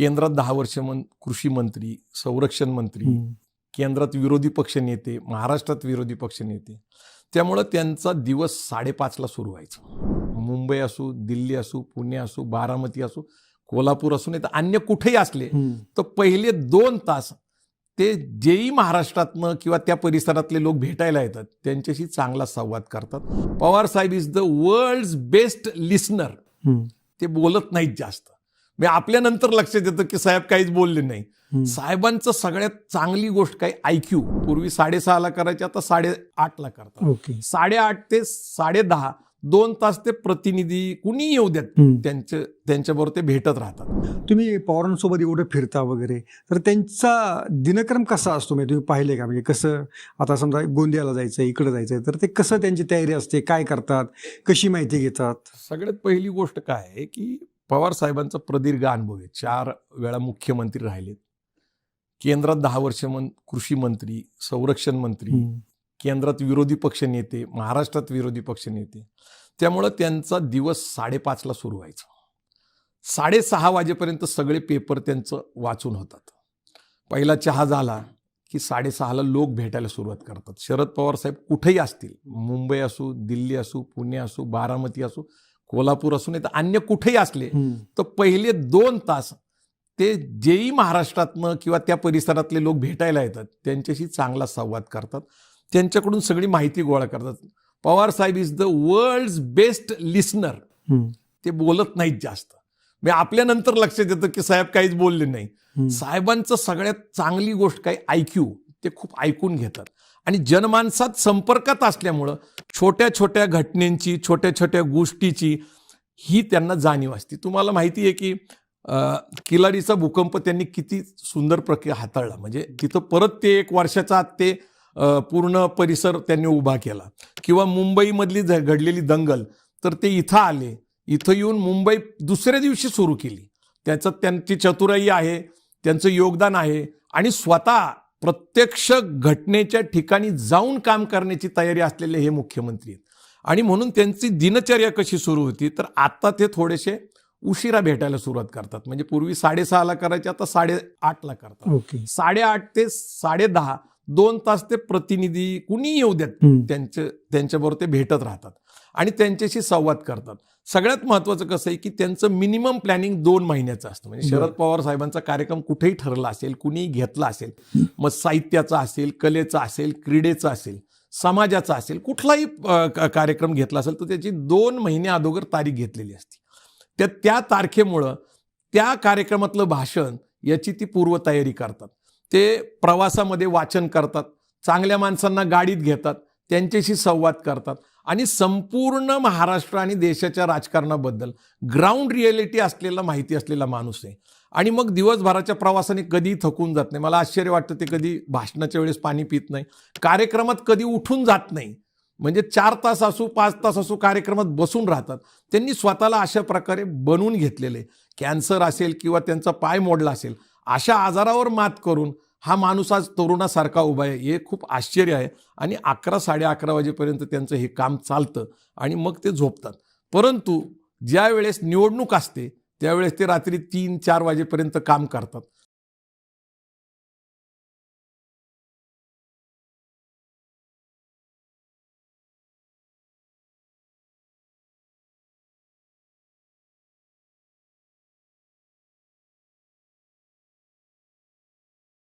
केंद्रात दहा वर्ष मन कृषी मंत्री संरक्षण मंत्री. केंद्रात विरोधी पक्ष नेते महाराष्ट्रात विरोधी पक्ष नेते त्यामुळं त्यांचा दिवस साडेपाचला सुरू व्हायचा मुंबई असू दिल्ली असू पुणे असू बारामती असू कोल्हापूर असू नाही तर अन्य कुठेही असले. तर पहिले दोन तास ते जेही महाराष्ट्रातनं किंवा त्या परिसरातले लोक भेटायला येतात त्यांच्याशी चांगला संवाद करतात पवार साहेब is the world best listener. ते बोलत नाहीत जास्त मी आपल्यानंतर लक्षात येतं की साहेब काहीच बोलले नाही. साहेबांचं सगळ्यात चांगली गोष्ट काय? आयक्यू पूर्वी साडेसहाला करायचे आता साडेआठला करतात. साडेआठ ते साडेदहा दोन तास ते प्रतिनिधी कुणी येऊ हम्म. त्यांच्या त्यांच्याबरोबर ते भेटत राहतात. तुम्ही पवारांसोबत एवढं फिरता वगैरे तर त्यांचा दिनक्रम कसा असतो? म्हणजे तुम्ही पाहिले का? म्हणजे कसं आता समजा गोंदियाला जायचं इकडे जायचं तर ते कसं त्यांची तयारी असते? काय करतात? कशी माहिती घेतात? सगळ्यात पहिली गोष्ट काय आहे की पवार साहेबांचा प्रदीर्घ अनुभव आहे. चार वेळा मुख्यमंत्री राहिलेत. केंद्रात दहा वर्ष मन कृषी मंत्री संरक्षण मंत्री. केंद्रात विरोधी पक्ष नेते महाराष्ट्रात विरोधी पक्ष नेते. त्यामुळं त्यांचा दिवस साडेपाचला सुरू व्हायचा. साडेसहा वाजेपर्यंत सगळे पेपर त्यांचं वाचून होतात. पहिला चहा झाला की साडेसहाला लोक भेटायला सुरुवात करतात. शरद पवार साहेब कुठेही असतील. मुंबई असू दिल्ली असू पुणे असू बारामती असू कोल्हापूर असू नाही तर अन्य कुठेही असले. तर पहिले दोन तास ते जेही महाराष्ट्रातनं किंवा त्या परिसरातले लोक भेटायला येतात. त्यांच्याशी चांगला संवाद करतात. त्यांच्याकडून सगळी माहिती गोळा करतात. पवार साहेब is the world best listener. ते बोलत नाहीत जास्त. मी आपल्यानंतर लक्षात येतं की साहेब काहीच बोलले नाही. साहेबांचं सगळ्यात चांगली गोष्ट काय? आयक्यू ते खूप ऐकून घेतात. आणि जनमानसात संपर्कात असल्यामुळं छोट्या छोट्या घटनेंची छोट्या छोट्या गोष्टीची ही त्यांना जाणीव असते. तुम्हाला माहिती आहे की किलारीचा भूकंप त्यांनी किती सुंदर प्रक्रिया हाताळला. म्हणजे तिथं परत ते एक वर्षाचा आत ते पूर्ण परिसर त्यांनी उभा केला. किंवा मुंबईमधली घडलेली दंगल तर ते इथं आले. इथं येऊन मुंबई दुसऱ्या दिवशी सुरू केली. त्याचं त्यांची चतुराई आहे त्यांचं योगदान आहे आणि स्वतः प्रत्यक्ष घटनेच्या ठिकाणी जाऊन काम करण्याची तयारी असलेले हे मुख्यमंत्री आहेत. आणि म्हणून त्यांची दिनचर्या कशी सुरू होती तर आता ते थोडेसे उशिरा भेटायला सुरुवात करतात. म्हणजे पूर्वी साडेसहाला करायचे आता साडेआठला करतात. ओके. साडेआठ ते साडेदहा दोन तास ते प्रतिनिधी कुणी येऊ देत. त्यांच्या त्यांच्याबरोबर ते भेटत राहतात आणि त्यांच्याशी संवाद करतात सगळ्यात महत्त्वाचं कसं आहे की त्यांचं मिनिमम प्लॅनिंग दोन महिन्याचं असतं म्हणजे शरद. पवार साहेबांचा कार्यक्रम कुठेही ठरला असेल कुणीही घेतला असेल मग साहित्याचा असेल कलेचा असेल क्रीडेचा असेल समाजाचा असेल कुठलाही कार्यक्रम घेतला असेल तर त्याची दोन महिने अगोदर तारीख घेतलेली असते त्या त्या तारखेमुळं त्या कार्यक्रमातलं भाषण याची ती पूर्वतयारी करतात ते प्रवासामध्ये वाचन करतात चांगल्या माणसांना गाडीत घेतात त्यांच्याशी संवाद करतात आणि संपूर्ण महाराष्ट्र आणि देशाच्या राजकारणाबद्दल ग्राउंड रिॲलिटी असलेला माहिती असलेला माणूस आहे. आणि मग दिवसभराच्या प्रवासाने कधी थकून जात नाही. मला आश्चर्य वाटतं ते कधी भाषणाच्या वेळेस पाणी पित नाही. कार्यक्रमात कधी उठून जात नाही. म्हणजे चार तास असू पाच तास असू कार्यक्रमात बसून राहतात. त्यांनी स्वतःला अशा प्रकारे बनवून घेतलेले. कॅन्सर असेल किंवा त्यांचा पाय मोडला असेल अशा आजारावर मात करून हा माणूस आज तरुणासारखा उभा आहे. हे खूप आश्चर्य आहे. आणि अकरा साडे अकरा वाजेपर्यंत त्यांचं हे काम चालतं आणि मग ते झोपतात. परंतु ज्या वेळेस निवडणूक असते त्यावेळेस ते रात्री तीन चार वाजेपर्यंत काम करतात.